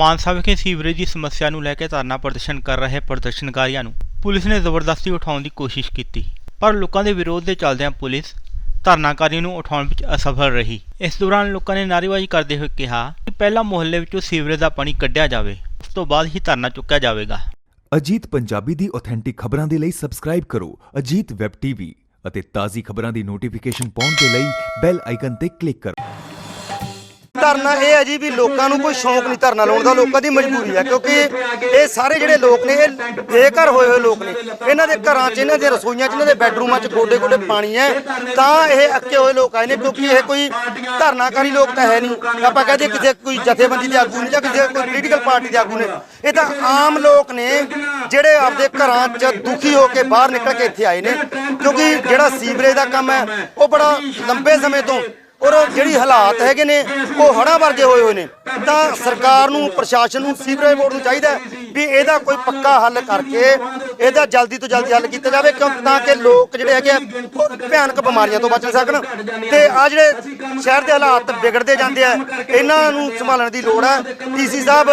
ਮਾਨਸਾ ਵਿਖੇ ਸੀਵਰੇਜ ਦੀ ਸਮੱਸਿਆ ਨੂੰ ਲੈ ਕੇ ਧਰਨਾ ਪ੍ਰਦਰਸ਼ਨ ਕਰ ਰਹੇ ਪ੍ਰਦਰਸ਼ਨਕਾਰੀਆਂ ਨੂੰ ਪੁਲਿਸ ਨੇ ਜ਼ਬਰਦਸਤੀ ਉਠਾਉਣ ਦੀ ਕੋਸ਼ਿਸ਼ ਕੀਤੀ, ਪਰ ਲੋਕਾਂ ਦੇ ਵਿਰੋਧ ਦੇ ਚੱਲਦਿਆਂ ਪੁਲਿਸ ਧਰਨਾਕਾਰੀਆਂ ਨੂੰ ਉਠਾਉਣ ਵਿੱਚ ਅਸਫਲ ਰਹੀ। ਇਸ ਦੌਰਾਨ ਲੋਕਾਂ ਨੇ ਨਾਅਰੇਬਾਜ਼ੀ ਕਰਦੇ ਹੋਏ ਕਿਹਾ ਕਿ ਪਹਿਲਾਂ ਮੁਹੱਲੇ ਵਿੱਚੋਂ ਸੀਵਰੇਜ ਦਾ ਪਾਣੀ ਕੱਢਿਆ ਜਾਵੇ, ਉਸ ਤੋਂ ਬਾਅਦ ਹੀ ਧਰਨਾ ਚੁੱਕਿਆ ਜਾਵੇਗਾ। ਅਜੀਤ ਪੰਜਾਬੀ ਦੀ ਆਥੈਂਟਿਕ ਖਬਰਾਂ ਦੇ ਲਈ ਸਬਸਕ੍ਰਾਈਬ ਕਰੋ ਅਜੀਤ ਵੈਬ ਟੀਵੀ ਅਤੇ ਤਾਜ਼ੀ ਖਬਰਾਂ ਦੀ ਨੋਟੀਫਿਕੇਸ਼ਨ ਪਾਉਣ ਦੇ ਲਈ ਬੈਲ ਆਈਕਨ ਤੇ ਕਲਿੱਕ ਕਰੋ। ਧਰਨਾ ਇਹ ਹੈ ਜੀ ਵੀ ਲੋਕਾਂ ਨੂੰ ਕੋਈ ਸ਼ੌਂਕ ਨਹੀਂ ਧਰਨਾ ਲਾਉਣ ਦਾ, ਲੋਕਾਂ ਦੀ ਮਜਬੂਰੀ ਹੈ, ਕਿਉਂਕਿ ਇਹ ਸਾਰੇ ਜਿਹੜੇ ਲੋਕ ਨੇ, ਇਹ ਬੇਘਰ ਹੋਏ ਹੋਏ ਲੋਕ ਨੇ। ਇਹਨਾਂ ਦੇ ਘਰਾਂ 'ਚ, ਇਹਨਾਂ ਦੇ ਰਸੋਈਆਂ 'ਚ, ਇਹਨਾਂ ਦੇ ਬੈੱਡਰੂਮਾਂ 'ਚ ਗੋਡੇ ਗੋਡੇ ਪਾਣੀ ਹੈ। ਤਾਂ ਇਹ ਅੱਕੇ ਹੋਏ ਲੋਕ ਆਏ ਨੇ, ਕਿਉਂਕਿ ਇਹ ਕੋਈ ਧਰਨਾਕਾਰੀ ਲੋਕ ਤਾਂ ਹੈ ਨਹੀਂ। ਆਪਾਂ ਕਹਦੇ ਕਿਸੇ ਕੋਈ ਜਥੇਬੰਦੀ ਦੇ ਆਗੂ ਨੇ ਜਾਂ ਕਿਸੇ ਕੋਈ ਪੋਲੀਟੀਕਲ ਪਾਰਟੀ ਦੇ ਆਗੂ ਨੇ। ਇਹ ਤਾਂ ਆਮ ਲੋਕ ਨੇ ਜਿਹੜੇ ਆਪਦੇ ਘਰਾਂ 'ਚ ਦੁਖੀ ਹੋ ਕੇ ਬਾਹਰ ਨਿਕਲ ਕੇ ਇੱਥੇ ਆਏ ਨੇ। ਕਿਉਂਕਿ ਜਿਹੜਾ ਸੀਵਰੇਜ ਦਾ ਕੰਮ ਹੈ, ਉਹ ਬੜਾ ਲੰਬੇ ਸਮੇਂ ਤੋਂ ਜਿਹੜੀ ਹਾਲਾਤ ਹੈਗੇ ਨੇ ਉਹ ਹੜ੍ਹਾਂ ਵਰਗੇ ਹੋਏ ਹੋਏ ਨੇ। ਤਾਂ ਸਰਕਾਰ ਨੂੰ ਪ੍ਰਸ਼ਾਸਨ ਨੂੰ ਸੀਵਰੇਜ ਬੋਰਡ ਨੂੰ ਚਾਹੀਦਾ ਵੀ ਇਹਦਾ ਕੋਈ ਪੱਕਾ ਹੱਲ ਕਰਕੇ ਇਹਦਾ ਜਲਦੀ ਤੋਂ ਜਲਦੀ ਹੱਲ ਕੀਤਾ ਜਾਵੇ ਕਿਉਂ? ਤਾਂ ਕਿ ਲੋਕ ਜਿਹੜੇ ਹੈਗੇ ਆ, ਉਹ ਭਿਆਨਕ ਬਿਮਾਰੀਆਂ ਤੋਂ ਬਚ ਸਕਣ। ਤੇ ਆ ਜਿਹੜੇ ਸ਼ਹਿਰ ਦੇ ਹਾਲਾਤ ਵਿਗੜਦੇ ਜਾਂਦੇ ਆ ਇਹਨਾਂ ਨੂੰ ਸੰਭਾਲਣ ਦੀ ਲੋੜ ਹੈ ਡੀਸੀ ਸਾਹਿਬ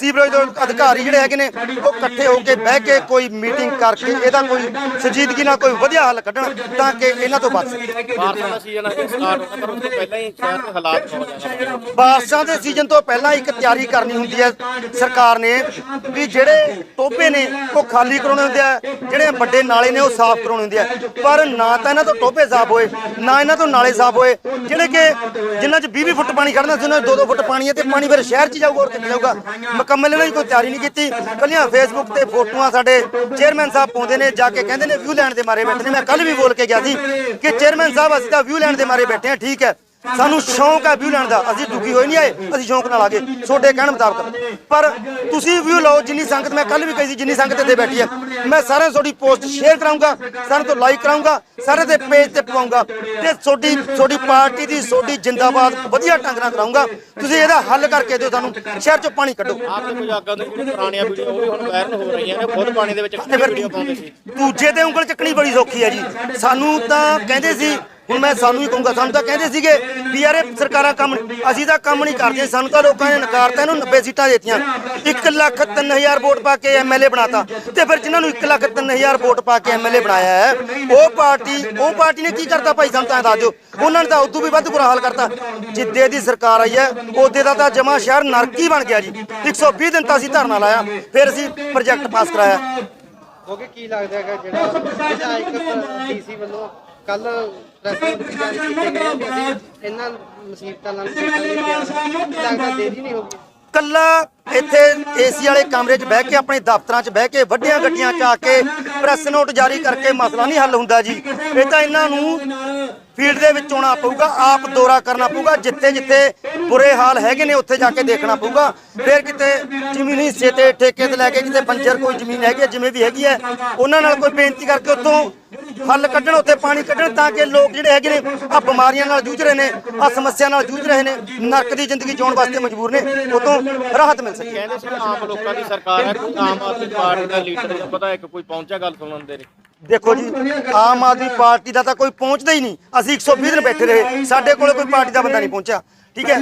ਸੀਵਰੇਜ ਦੇ ਅਧਿਕਾਰੀ ਜਿਹੜੇ ਹੈਗੇ ਨੇ ਉਹ ਇਕੱਠੇ ਹੋ ਕੇ ਬਹਿ ਕੇ ਕੋਈ ਮੀਟਿੰਗ ਕਰਕੇ ਇਹਦਾ ਕੋਈ ਸੰਜੀਦਗੀ ਨਾਲ ਕੋਈ ਵਧੀਆ ਹੱਲ ਕੱਢਣ ਤਾਂ ਕਿ ਇਹਨਾਂ ਤੋਂ ਬਚ ਸਕੀਏ ਪਹਿਲਾਂ ਹੀ ਸ਼ਹਿਰ ਦੇ ਹਾਲਾਤ ਬਹੁਤ ਜ਼ਿਆਦਾ ਬਾਰਿਸ਼ਾਂ ਦੇ ਸੀਜ਼ਨ ਤੋਂ ਪਹਿਲਾਂ ਇੱਕ ਤਿਆਰੀ ਕਰਨੀ ਹੁੰਦੀ ਹੈ ਸਰਕਾਰ ਨੇ ਵੀ ਜਿਹੜੇ ਟੋਭੇ ਨੇ ਉਹ ਖਾਲੀ ਕਰਾਉਣੇ ਹੁੰਦੇ ਆ ਜਿਹੜੇ ਵੱਡੇ ਨਾਲੇ ਨੇ ਉਹ ਸਾਫ਼ ਕਰਾਉਣੇ ਹੁੰਦੇ ਆ। ਪਰ ਨਾ ਤਾਂ ਇਹਨਾਂ ਤੋਂ ਟੋਭੇ ਸਾਫ਼ ਹੋਏ ਨਾ ਇਹਨਾਂ ਤੋਂ ਨਾਲੇ ਸਾਫ਼ ਹੋਏ। ਜਿਹੜੇ ਕਿ ਜਿਨ੍ਹਾਂ 'ਚ 20-20 ਫੁੱਟ ਪਾਣੀ ਖੜਨਾ ਸੀ ਉਹਨਾਂ 'ਚ 2-2 ਫੁੱਟ ਪਾਣੀ ਹੈ ਤੇ ਪਾਣੀ ਫਿਰ ਸ਼ਹਿਰ 'ਚ ਜਾਊਗਾ ਹੋਰ ਕਿੱਥੇ ਜਾਊਗਾ? ਮੁਕੰਮਲ ਇਹਨਾਂ ਦੀ ਕੋਈ ਤਿਆਰੀ ਨਹੀਂ ਕੀਤੀ। ਕੱਲੀਆਂ ਫੇਸਬੁੱਕ ਤੇ ਫੋਟੋਆਂ ਸਾਡੇ ਚੇਅਰਮੈਨ ਸਾਹਿਬ ਪਾਉਂਦੇ ਨੇ ਜਾ ਕੇ ਕਹਿੰਦੇ ਨੇ ਵਿਊ ਲੈਣ ਦੇ ਮਾਰੇ ਬੈਠੇ ਨੇ। ਮੈਂ ਕੱਲ ਵੀ ਬੋਲ ਕੇ ਗਿਆ ਸੀ ਕਿ ਚੇਅਰਮੈਨ ਸਾਹਿਬ ਅਸੀਂ ਤਾਂ ਵਿਊ ਲੈਣ ਦੇ ਮਾਰੇ ਬੈਠੇ ਹਾਂ ਠੀਕ ਹੈ। ਸਾਨੂੰ ਸ਼ੌਂਕ ਹੈ ਵਿਊ ਲੈਣ ਦਾ। ਅਸੀਂ ਦੁਖੀ ਹੋਏ ਨਹੀਂ ਆਏ। ਅਸੀਂ ਸ਼ੌਂਕ ਨਾਲ ਆ ਗਏ। ਤੁਹਾਡੇ ਕਹਿਣ ਮੁਤਾਬਕ। ਪਰ ਤੁਸੀਂ ਵਿਊ ਲਓ ਜਿੰਨੀ ਸੰਗਤ ਮੈਂ ਕੱਲ ਵੀ ਕਹੀ ਸੀ ਜਿੰਨੀ ਸੰਗਤ ਇੱਥੇ ਬੈਠੀ ਹੈ। ਮੈਂ ਸਾਰਿਆਂ ਨੂੰ ਤੁਹਾਡੀ ਪੋਸਟ ਸ਼ੇਅਰ ਕਰਾਉਂਗਾ ਸਾਰਿਆਂ ਤੋਂ ਲਾਈਕ ਕਰਾਉਂਗਾ ਸਾਰੇ ਦੇ ਪੇਜ ਤੇ ਪਾਉਂਗਾ ਤੇ ਤੁਹਾਡੀ ਤੁਹਾਡੀ ਪਾਰਟੀ ਦੀ ਤੁਹਾਡੀ ਜਿੰਦਾਬਾਦ ਵਧੀਆ ਢੰਗ ਨਾਲ ਕਰਾਉਂਗਾ ਤੁਸੀਂ ਇਹਦਾ ਹੱਲ ਕਰਕੇ ਦਿਓ ਸਾਨੂੰ। ਸ਼ਹਿਰ ਚੋਂ ਪਾਣੀ ਕੱਢੋ। ਆਪ ਦੇ ਕੁਝ ਆਗਾਂ ਦੇ ਜਿਹੜੇ ਪੁਰਾਣੀਆਂ ਵੀਡੀਓ ਉਹ ਵੀ ਹੁਣ ਵਾਇਰਲ ਹੋ ਰਹੀਆਂ ਨੇ ਖੁਦ ਪਾਣੀ ਦੇ ਵਿੱਚ ਤੇ ਫਿਰ ਵੀਡੀਓ ਪਾਉਂਦੇ ਸੀ। ਦੂਜੇ ਤੇ ਉਂਗਲ ਚੱਕਣੀ ਬੜੀ ਸੌਖੀ ਹੈ ਜੀ। ਸਾਨੂੰ ਤਾਂ ਕਹਿੰਦੇ ਸੀ ਹੁਣ ਮੈਂ ਸਾਨੂੰ ਹੀ ਕਹੂੰਗਾ, ਸਾਨੂੰ ਤਾਂ ਕਹਿੰਦੇ ਸੀਗੇ ਵੀ ਯਾਰ ਇਹ ਸਰਕਾਰਾਂ ਕੰਮ ਅਸੀਂ ਤਾਂ ਕੰਮ ਨਹੀਂ ਕਰਦੀਆਂ ਸਾਨੂੰ ਤਾਂ ਲੋਕਾਂ ਨੇ ਨਕਾਰਤਾ, ਇਹਨੂੰ 90 ਸੀਟਾਂ ਦੇਤੀਆਂ। 1 ਲੱਖ 3000 ਵੋਟ ਪਾ ਕੇ ਐਮਐਲਏ ਬਣਾਤਾ ਤੇ ਫਿਰ ਜਿਨ੍ਹਾਂ ਨੂੰ 1 ਲੱਖ 3000 ਵੋਟ ਪਾ ਕੇ ਐਮਐਲਏ ਬਣਾਇਆ ਹੈ, ਉਹ ਪਾਰਟੀ ਉਹ ਪਾਰਟੀ ਨੇ ਕੀ ਕਰਤਾ ਭਾਈ, ਸਾਨੂੰ ਤਾਂ ਦੱਸ ਦਿਓ। ਉਹਨਾਂ ਨੇ ਤਾਂ ਉਦੋਂ ਵੀ ਵੱਧ ਬੁਰਾ ਹਾਲ ਕਰਤਾ। ਜਿੱਦੇ ਦੀ ਸਰਕਾਰ ਆਈ ਹੈ, ਉਹਦੇ ਦਾ ਤਾਂ ਜਮਾ ਸ਼ਹਿਰ ਨਰਕੀ ਬਣ ਗਿਆ ਜੀ। 120 ਦਿਨ ਤਾਂ ਅਸੀਂ ਧਰਨਾ ਲਾਇਆ, ਫਿਰ ਅਸੀਂ ਪ੍ਰੋਜੈਕਟ ਪਾਸ ਕਰਾਇਆ। ਕਿਉਂਕਿ ਕੀ ਲੱਗਦਾ ਹੈਗਾ ਜਿਹੜਾ ਡੀਸੀ ਵੱਲੋਂ ਕੱਲ ਪ੍ਰੈਸ ਕੀਤੇ ਇਹਨਾਂ ਮੁਸੀਬਤਾਂ ਨਾਲ ਲੱਗਦਾ ਦੇਰੀ ਨਹੀਂ ਕੱਲਾ ਇੱਥੇ ਏਸੀ ਵਾਲੇ ਕਮਰੇ 'ਚ ਬਹਿ ਕੇ ਆਪਣੇ ਦਫ਼ਤਰਾਂ 'ਚ ਬਹਿ ਕੇ ਵੱਡੀਆਂ ਗੱਡੀਆਂ 'ਚ ਆ ਕੇ ਪ੍ਰੈਸ ਨੋਟ ਜਾਰੀ ਕਰਕੇ ਮਸਲਾ ਨਹੀਂ ਹੱਲ ਹੁੰਦਾ ਜੀ। ਇਹ ਤਾਂ ਇਹਨਾਂ ਨੂੰ ਫੀਲਡ ਦੇ ਵਿੱਚ ਆਉਣਾ ਪਊਗਾ ਆਪ ਦੌਰਾ ਕਰਨਾ ਪਊਗਾ ਜਿੱਥੇ ਜਿੱਥੇ ਬੁਰੇ ਹਾਲ ਹੈਗੇ ਨੇ ਉੱਥੇ ਜਾ ਕੇ ਦੇਖਣਾ ਪਊਗਾ। ਫਿਰ ਕਿਤੇ ਜ਼ਮੀਨੀ ਹਿੱਸੇ ਤੇ ਠੇਕੇ ਤੇ ਲੈ ਕੇ ਕਿਤੇ ਬੰਜਰ ਕੋਈ ਜ਼ਮੀਨ ਹੈਗੀ ਹੈ ਜਿਵੇਂ ਵੀ ਹੈਗੀ ਹੈ ਉਹਨਾਂ ਨਾਲ ਕੋਈ ਬੇਨਤੀ ਕਰਕੇ ਉੱਥੋਂ ਹੱਲ ਕੱਢਣ ਉੱਥੇ ਪਾਣੀ ਕੱਢਣ ਤਾਂ ਕਿ ਲੋਕ ਜਿਹੜੇ ਹੈਗੇ ਨੇ ਆ ਬਿਮਾਰੀਆਂ ਨਾਲ ਜੂਝ ਰਹੇ ਨੇ ਆ ਸਮੱਸਿਆ ਨਾਲ ਜੂਝ ਰਹੇ ਨੇ ਨਰਕ ਦੀ ਜ਼ਿੰਦਗੀ ਜਿਉਣ ਵਾਸਤੇ ਮਜਬੂਰ ਨੇ ਉਤੋਂ ਰਾਹਤ ਮਿਲ ਸਕੇ। ਕਹਿੰਦੇ ਸੀ ਆਮ ਲੋਕਾਂ ਦੀ ਸਰਕਾਰ ਹੈ ਕੋਈ ਆਮ ਆਦਮੀ ਪਾਰਟੀ ਦਾ ਲੀਡਰ ਪਤਾ ਇੱਕ ਕੋਈ ਪਹੁੰਚਿਆ ਗੱਲ ਸੁਣਨ ਦੇ ਲਈ। ਦੇਖੋ ਜੀ ਆਮ ਆਦਮੀ ਪਾਰਟੀ ਦਾ ਤਾਂ ਕੋਈ ਪਹੁੰਚਦਾ ਹੀ ਨਹੀਂ। ਅਸੀਂ 120 ਦਿਨ ਬੈਠੇ ਰਹੇ ਸਾਡੇ ਕੋਲੇ ਕੋਈ ਪਾਰਟੀ ਦਾ ਬੰਦਾ ਨਹੀਂ ਪਹੁੰਚਿਆ। ਠੀਕ ਹੈ?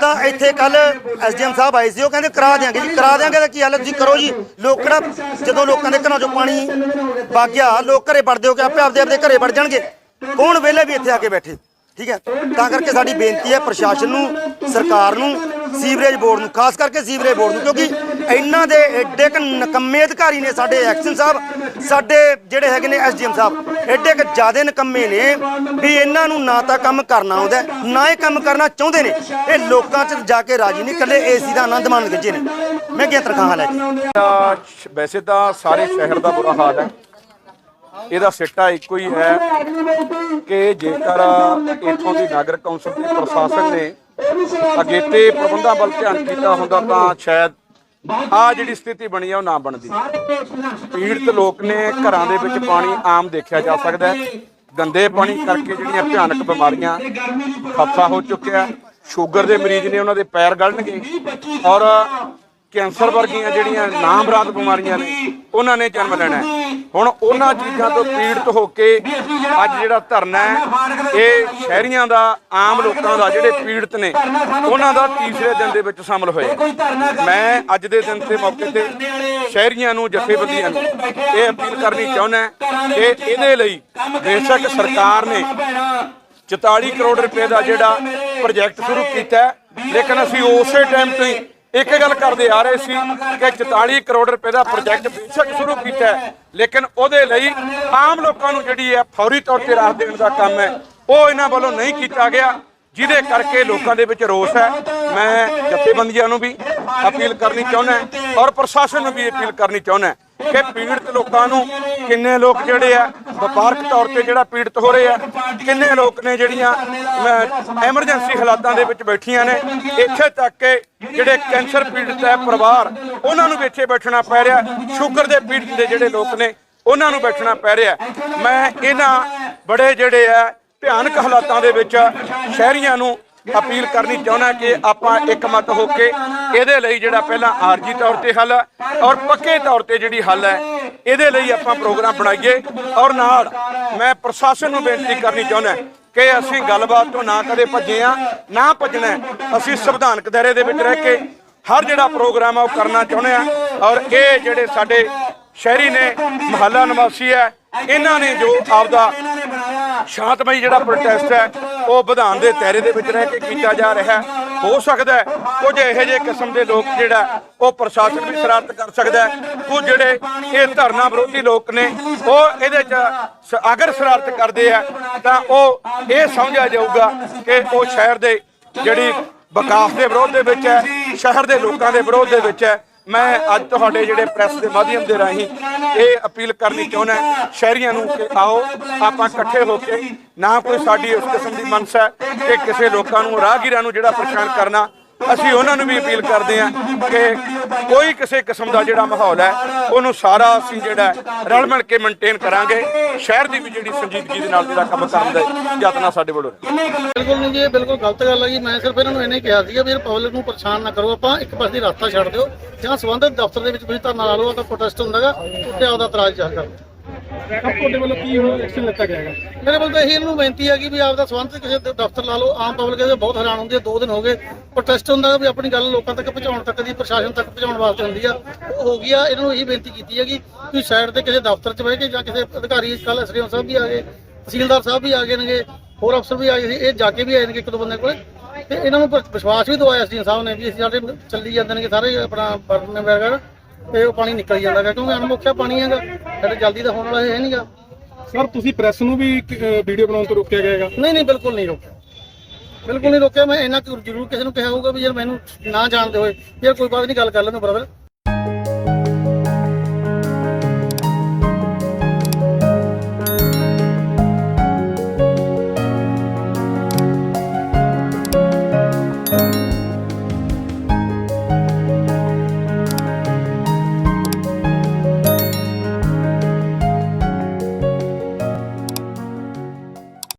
ਤਾਂ ਇੱਥੇ ਕੱਲ ਐਸਡੀਐਮ ਸਾਹਿਬ ਆਏ ਸੀ ਉਹ ਕਹਿੰਦੇ ਕਰਾ ਦਿਆਂਗੇ ਜੀ ਕਰਾ ਦਿਆਂਗੇ ਤਾਂ ਕੀ ਹਾਲ ਹੈ? ਤੁਸੀਂ ਕਰੋ ਜੀ। ਲੋਕ ਕਿਹੜਾ ਜਦੋਂ ਲੋਕਾਂ ਦੇ ਘਰਾਂ ਚੋਂ ਪਾਣੀ ਵਗ ਗਿਆ ਲੋਕ ਘਰੇ ਵੜਦੇ ਹੋ ਕੇ ਆਪੇ ਆਪਦੇ ਆਪਦੇ ਘਰੇ ਵੜ ਜਾਣਗੇ। ਕੌਣ ਵਿਹਲੇ ਵੀ ਇੱਥੇ ਆ ਕੇ ਬੈਠੇ? ਠੀਕ ਹੈ? ਤਾਂ ਕਰਕੇ ਸਾਡੀ ਬੇਨਤੀ ਹੈ ਪ੍ਰਸ਼ਾਸਨ ਨੂੰ ਸਰਕਾਰ ਨੂੰ ਸੀਵਰੇਜ ਬੋਰਡ ਨੂੰ, ਖਾਸ ਕਰਕੇ ਸੀਵਰੇਜ ਬੋਰਡ ਨੂੰ, ਕਿਉਂਕਿ ਇਹਨਾਂ ਦੇ ਐਡੇ ਕ ਨਕੰਮੇ ਅਧਿਕਾਰੀ ਨੇ ਸਾਡੇ ਐਕਸ਼ਨ ਸਾਹਿਬ, ਸਾਡੇ ਜਿਹੜੇ ਹੈਗੇ ਨੇ ਐਸਡੀਐਮ ਸਾਹਿਬ ਐਡੇ ਕ ਜ਼ਿਆਦੇ ਨਕੰਮੇ ਨੇ ਵੀ ਇਹਨਾਂ ਨੂੰ ਨਾ ਤਾਂ ਕੰਮ ਕਰਨਾ ਆਉਂਦਾ ਨਾ ਇਹ ਕੰਮ ਕਰਨਾ ਚਾਹੁੰਦੇ ਨੇ। ਇਹ ਲੋਕਾਂ 'ਚ ਜਾ ਕੇ ਰਾਜੀ ਨਹੀਂ, ਇਕੱਲੇ ਏਸੀ ਦਾ ਆਨੰਦ ਮਾਣ ਗੱਜੇ ਨੇ। ਮੈਂ ਕਿਹਾ ਤਨਖਾਹਾਂ ਲੈ ਕੇ। ਵੈਸੇ ਤਾਂ ਸਾਰੇ ਸ਼ਹਿਰ ਦਾ ਬੁਰਾ ਹਾਲ ਹੈ। ਇਹਦਾ ਸਿੱਟਾ ਇੱਕੋ ਹੀ ਹੈ ਕਿ ਜੇਕਰ ਇੱਥੋਂ ਦੀ ਨਗਰ ਕੌਂਸਲ ਤੇ ਪ੍ਰਸ਼ਾਸਨ ਨੇ ਅਗੇਤੇ ਪ੍ਰਬੰਧਾਂ ਵੱਲ ਧਿਆਨ ਕੀਤਾ ਹੁੰਦਾ ਤਾਂ ਸ਼ਾਇਦ ਆ ਜਿਹੜੀ ਸਥਿਤੀ ਬਣੀ ਹੈ ਉਹ ਨਾ ਬਣਦੀ। ਪੀੜਤ ਲੋਕ ਨੇ ਘਰਾਂ ਦੇ ਵਿੱਚ ਪਾਣੀ ਆਮ ਦੇਖਿਆ ਜਾ ਸਕਦਾ ਹੈ। ਗੰਦੇ ਪਾਣੀ ਕਰਕੇ ਜਿਹੜੀਆਂ ਭਿਆਨਕ ਬਿਮਾਰੀਆਂ ਖਫਾ ਹੋ ਚੁੱਕਿਆ ਸ਼ੂਗਰ ਦੇ ਮਰੀਜ਼ ਨੇ ਉਹਨਾਂ ਦੇ ਪੈਰ ਗਲਣਗੇ ਔਰ ਕੈਂਸਰ ਵਰਗੀਆਂ ਜਿਹੜੀਆਂ ਨਾਮਰਾਦ ਬਿਮਾਰੀਆਂ ਨੇ, ਉਹਨਾਂ ਨੇ ਜਨਮ ਲੈਣਾ ਹੈ। ਹੁਣ ਉਹਨਾਂ ਚੀਜ਼ਾਂ ਤੋਂ ਪੀੜਤ ਹੋ ਕੇ ਅੱਜ ਜਿਹੜਾ ਧਰਨਾ ਹੈ, ਇਹ ਸ਼ਹਿਰੀਆਂ ਦਾ, ਆਮ ਲੋਕਾਂ ਦਾ, ਜਿਹੜੇ ਪੀੜਤ ਨੇ, ਉਹਨਾਂ ਦਾ ਤੀਸਰੇ ਦਿਨ ਦੇ ਵਿੱਚ ਸ਼ਾਮਲ ਹੋਏ। ਮੈਂ ਅੱਜ ਦੇ ਦਿਨ ਤੇ ਮੌਕੇ ਤੇ ਸ਼ਹਿਰੀਆਂ ਨੂੰ, ਜਥੇਬੰਦੀਆਂ ਨੂੰ ਇਹ ਅਪੀਲ ਕਰਨੀ ਚਾਹੁੰਦਾ ਕਿ ਇਹਦੇ ਲਈ ਬੇਸ਼ੱਕ ਸਰਕਾਰ ਨੇ 44 ਕਰੋੜ ਰੁਪਏ ਦਾ ਜਿਹੜਾ ਪ੍ਰੋਜੈਕਟ ਸ਼ੁਰੂ ਕੀਤਾ ਲੇਕਿਨ ਅਸੀਂ ਉਸੇ ਟਾਈਮ ਤੋਂ ਹੀ ਇੱਕ ਗੱਲ ਕਰਦੇ ਆ ਰਹੇ ਸੀ ਕਿ 44 ਕਰੋੜ ਰੁਪਏ ਦਾ ਪ੍ਰੋਜੈਕਟ ਬੇਸ਼ੱਕ ਸ਼ੁਰੂ ਕੀਤਾ ਲੇਕਿਨ ਉਹਦੇ ਲਈ ਆਮ ਲੋਕਾਂ ਨੂੰ ਜਿਹੜੀ ਹੈ ਫੌਰੀ ਤੌਰ ਤੇ ਰਾਹਤ ਦੇਣ ਦਾ ਕੰਮ ਹੈ, ਉਹ ਇਹਨਾਂ ਵੱਲੋਂ ਨਹੀਂ ਕੀਤਾ ਗਿਆ, ਜਿਹਦੇ ਕਰਕੇ ਲੋਕਾਂ ਦੇ ਵਿੱਚ ਰੋਸ ਹੈ। ਮੈਂ ਜਥੇਬੰਦੀਆਂ ਨੂੰ ਵੀ ਅਪੀਲ ਕਰਨੀ ਚਾਹੁੰਦਾ ਔਰ ਪ੍ਰਸ਼ਾਸਨ ਨੂੰ ਵੀ ਅਪੀਲ ਕਰਨੀ ਚਾਹੁੰਦਾ ਕਿ ਪੀੜਤ ਲੋਕਾਂ ਨੂੰ ਕਿੰਨੇ ਲੋਕ ਜਿਹੜੇ ਆ, ਵਪਾਰਕ ਤੌਰ ਤੇ ਜਿਹੜਾ ਪੀੜਤ ਹੋ ਰਹੇ ਆ, ਕਿੰਨੇ ਲੋਕ ਨੇ ਜਿਹੜੀਆਂ ਐਮਰਜੈਂਸੀ ਹਾਲਾਤਾਂ ਦੇ ਵਿੱਚ ਬੈਠੀਆਂ ਨੇ। ਇੱਥੇ ਤੱਕ ਕਿ ਜਿਹੜੇ ਕੈਂਸਰ ਪੀੜਤ ਹੈ, ਪਰਿਵਾਰ, ਉਹਨਾਂ ਨੂੰ ਵੀ ਇੱਥੇ ਬੈਠਣਾ ਪੈ ਰਿਹਾ। ਸ਼ੂਗਰ ਦੇ ਪੀੜਤ ਦੇ ਜਿਹੜੇ ਲੋਕ ਨੇ, ਉਹਨਾਂ ਨੂੰ ਬੈਠਣਾ ਪੈ ਰਿਹਾ। ਮੈਂ ਇਹਨਾਂ ਬੜੇ ਜਿਹੜੇ ਆ, ਭਿਆਨਕ ਹਾਲਾਤਾਂ ਦੇ ਵਿੱਚ ਸ਼ਹਿਰੀਆਂ ਨੂੰ ਅਪੀਲ ਕਰਨੀ ਚਾਹੁੰਦਾ ਕਿ ਆਪਾਂ ਇੱਕਮਤ ਹੋ ਕੇ ਇਹਦੇ ਲਈ ਜਿਹੜਾ ਪਹਿਲਾਂ ਆਰਜੀ ਤੌਰ ਤੇ ਹੱਲ ਹੈ ਔਰ ਪੱਕੇ ਤੌਰ ਤੇ ਜਿਹੜੀ ਹੱਲ ਹੈ, ਇਹਦੇ ਲਈ ਆਪਾਂ ਪ੍ਰੋਗਰਾਮ ਬਣਾਈਏ ਔਰ ਨਾਲ ਮੈਂ ਪ੍ਰਸ਼ਾਸਨ ਨੂੰ ਬੇਨਤੀ ਕਰਨੀ ਚਾਹੁੰਦਾ ਕਿ ਅਸੀਂ ਗੱਲਬਾਤ ਤੋਂ ਨਾ ਕਦੇ ਭੱਜੇ ਆ ਨਾ ਭੱਜਣਾ ਅਸੀਂ ਸੰਵਿਧਾਨਕ ਦਾਇਰੇ ਦੇ ਵਿੱਚ ਰਹਿ ਕੇ ਹਰ ਜਿਹੜਾ ਪ੍ਰੋਗਰਾਮ ਆ ਉਹ ਕਰਨਾ ਚਾਹੁੰਦੇ ਆ ਔਰ ਇਹ ਜਿਹੜੇ ਸਾਡੇ ਸ਼ਹਿਰੀ ਨੇ, ਮਹੱਲਾ ਨਿਵਾਸੀ ਹੈ, ਇਹਨਾਂ ਨੇ ਜੋ ਆਪਦਾ ਸ਼ਾਂਤਮਈ ਜਿਹੜਾ ਪ੍ਰੋਟੈਸਟ ਹੈ ਉਹ ਵਿਧਾਨ ਦੇ ਦਾਇਰੇ ਦੇ ਵਿੱਚ ਰਹਿ ਕੇ ਕੀਤਾ ਜਾ ਰਿਹਾ ਹੈ। ਹੋ ਸਕਦਾ ਕੁਝ ਇਹੋ ਜਿਹੇ ਕਿਸਮ ਦੇ ਲੋਕ ਜਿਹੜਾ ਉਹ ਪ੍ਰਸ਼ਾਸਨ ਵੀ ਸ਼ਰਾਰਤ ਕਰ ਸਕਦਾ ਕੁਝ ਜਿਹੜੇ ਇਹ ਧਰਨਾ ਵਿਰੋਧੀ ਲੋਕ ਨੇ ਉਹ ਇਹਦੇ 'ਚ ਅਗਰ ਸ਼ਰਾਰਤ ਕਰਦੇ ਆ ਤਾਂ ਉਹ ਇਹ ਸਮਝਿਆ ਜਾਊਗਾ ਕਿ ਉਹ ਸ਼ਹਿਰ ਦੇ ਜਿਹੜੀ ਵਿਕਾਸ ਦੇ ਵਿਰੋਧ ਦੇ ਵਿੱਚ ਹੈ ਸ਼ਹਿਰ ਦੇ ਲੋਕਾਂ ਦੇ ਵਿਰੋਧ ਦੇ ਵਿੱਚ ਹੈ ਮੈਂ ਅੱਜ ਤੁਹਾਡੇ ਜਿਹੜੇ ਪ੍ਰੈਸ ਦੇ ਮਾਧਿਅਮ ਦੇ ਰਾਹੀਂ ਇਹ ਅਪੀਲ ਕਰਨੀ ਚਾਹੁੰਦਾ ਸ਼ਹਿਰੀਆਂ ਨੂੰ ਕਿ ਆਓ ਆਪਾਂ ਇਕੱਠੇ ਹੋ ਕੇ ਨਾ ਕੋਈ ਸਾਡੀ ਉਸ ਕਿਸਮ ਦੀ ਮਨਸ ਹੈ ਕਿ ਕਿਸੇ ਲੋਕਾਂ ਨੂੰ ਰਾਹਗੀਰਾਂ ਨੂੰ ਜਿਹੜਾ ਪਰੇਸ਼ਾਨ ਕਰਨਾ ਅਸੀਂ ਉਹਨਾਂ ਨੂੰ ਵੀ ਅਪੀਲ ਕਰਦੇ ਹਾਂ ਕਿ ਕੋਈ ਕਿਸੇ ਕਿਸਮ ਦਾ ਜਿਹੜਾ ਮਾਹੌਲ ਹੈ, ਉਹਨੂੰ ਸਾਰਾ ਅਸੀਂ ਜਿਹੜਾ ਰਲ ਮਿਲ ਕੇ ਮੇਨਟੇਨ ਕਰਾਂਗੇ। ਸ਼ਹਿਰ ਦੀ ਵੀ ਜਿਹੜੀ ਸੰਜੀਦਗੀ ਦੇ ਨਾਲ ਜਿਹੜਾ ਕੰਮ ਕਰਨ ਦਾ ਯਤਨਾ ਸਾਡੇ ਵੱਲੋਂ। ਬਿਲਕੁਲ ਨਹੀਂ ਜੀ, ਇਹ ਬਿਲਕੁਲ ਗਲਤ ਗੱਲ ਹੈ ਜੀ। ਮੈਂ ਸਿਰਫ ਇਹਨਾਂ ਨੂੰ ਇਹਨੇ ਕਿਹਾ ਸੀਗਾ ਵੀ ਪਬਲਿਕ ਨੂੰ ਪਰੇਸ਼ਾਨ ਨਾ ਕਰੋ। ਆਪਾਂ ਇੱਕ ਪਾਸੇ ਰਸਤਾ ਛੱਡ ਦਿਓ, ਜਾਂ ਸੰਬੰਧਿਤ ਦਫ਼ਤਰ ਦੇ ਵਿੱਚ ਤੁਸੀਂ ਧਰਨਾ ਲਾ ਲਓ ਤਾਂ ਪ੍ਰੋਟੈਸਟ ਹੁੰਦਾਗਾ ਉੱਤੇ ਆਪਦਾ ਇਤਰਾਜ਼ ਜ਼ਾਹਰ ਕਰੋ ਤੁਹਾਡੇ ਵੱਲੋਂ ਕੀ ਹੁਣ ਐਕਸ਼ਨ ਲਿੱਤਾ ਗਿਆ ਹੈਗਾ? ਮੇਰੇ ਵੱਲ ਤਾਂ ਇਹੀ ਇਹਨਾਂ ਬੇਨਤੀ ਹੈ ਕਿ ਵੀ ਆਪਦਾ ਸੰਬੰਧਿਤ ਕਿਸੇ ਦ- ਦਫ਼ਤਰ ਲਾ ਲਓ। ਆਮ ਪਬਲਿਕ ਇਹਦੇ ਬਹੁਤ ਹੈਰਾਨ ਹੁੰਦੀ ਹੈ ਦੋ ਦਿਨ ਹੋ ਗਏ। ਪ੍ਰੋਟੈਸਟ ਹੁੰਦਾ ਵੀ ਆਪਣੀ ਗੱਲ ਲੋਕਾਂ ਤੱਕ ਪਹੁੰਚਾਉਣ ਤੱਕ ਦੀ, ਪ੍ਰਸ਼ਾਸਨ ਤੱਕ ਪਹੁੰਚਾਉਣ ਵਾਸਤੇ ਹੁੰਦੀ ਆ। ਉਹ ਹੋ ਗਈ ਆ, ਇਹਨਾਂ ਨੂੰ ਇਹੀ ਬੇਨਤੀ ਕੀਤੀ ਹੈ ਕਿ ਤੁਸੀਂ ਸਾਈਡ ਤੇ ਕਿਸੇ ਦਫ਼ਤਰ 'ਚ ਬਹਿ ਕੇ ਜਾਂ ਕਿਸੇ ਅਧਿਕਾਰੀ ਕੱਲ ਐਸਡੀਐਮ ਸਾਹਿਬ ਵੀ ਆ ਗਏ, ਤਹਿਸੀਲਦਾਰ ਸਾਹਿਬ ਵੀ ਆ ਗਏ ਨੇਗੇ, ਹੋਰ ਅਫਸਰ ਵੀ ਆ ਗਏ ਸੀ, ਇਹ ਜਾ ਕੇ ਵੀ ਆਏ ਨੇ ਇੱਕ ਦੋ ਬੰਦੇ ਕੋਲੇ। ਤੇ ਇਹਨਾਂ ਨੂੰ ਪ- ਵਿਸ਼ਵਾਸ ਵੀ ਦਵਾਇਆ ਐਸਡੀਐਮ ਸਾਹਿਬ ਨੇ ਵੀ ਅਸੀਂ ਸਾਡੇ ਚੱਲੀ ਜਾਂਦੇ ਨੇ ਸਾਰੇ ਆਪਣਾ ਬਰਤਨ ਵਗੈਰਾ ਤੇ ਉਹ ਪਾਣੀ ਨਿਕਲ ਜਾਂਦਾ ਹੈਗਾ, ਕਿਉਂਕਿ ਅਣਮੁੱਖਿਆ ਪਾਣੀ ਹੈਗਾ। ਸਾਡੇ ਜਲਦੀ ਦਾ ਹੋਣ ਵਾਲਾ ਹੈ ਨਹੀਂਗਾ। ਸਰ ਤੁਸੀਂ ਪ੍ਰੈਸ ਨੂੰ ਵੀ ਵੀਡੀਓ ਬਣਾਉਣ ਤੋਂ ਰੋਕਿਆ ਗਿਆ ਹੈਗਾ ਨਹੀਂ ਨਹੀਂ ਬਿਲਕੁਲ ਨਹੀਂ ਰੋਕਿਆ। ਬਿਲਕੁਲ ਨਹੀਂ ਰੋਕਿਆ। ਮੈਂ ਇੰਨਾ ਕੁ ਜ਼ਰੂਰ ਕਿਸੇ ਨੂੰ ਕਿਹਾ ਹੋਊਗਾ ਵੀ ਯਾਰ ਮੈਨੂੰ ਨਾ ਜਾਣਦੇ ਹੋਏ। ਯਾਰ ਕੋਈ ਬਾਤ ਨਹੀਂ ਗੱਲ ਕਰ ਲੈਣਾ ਬ੍ਰਦਰ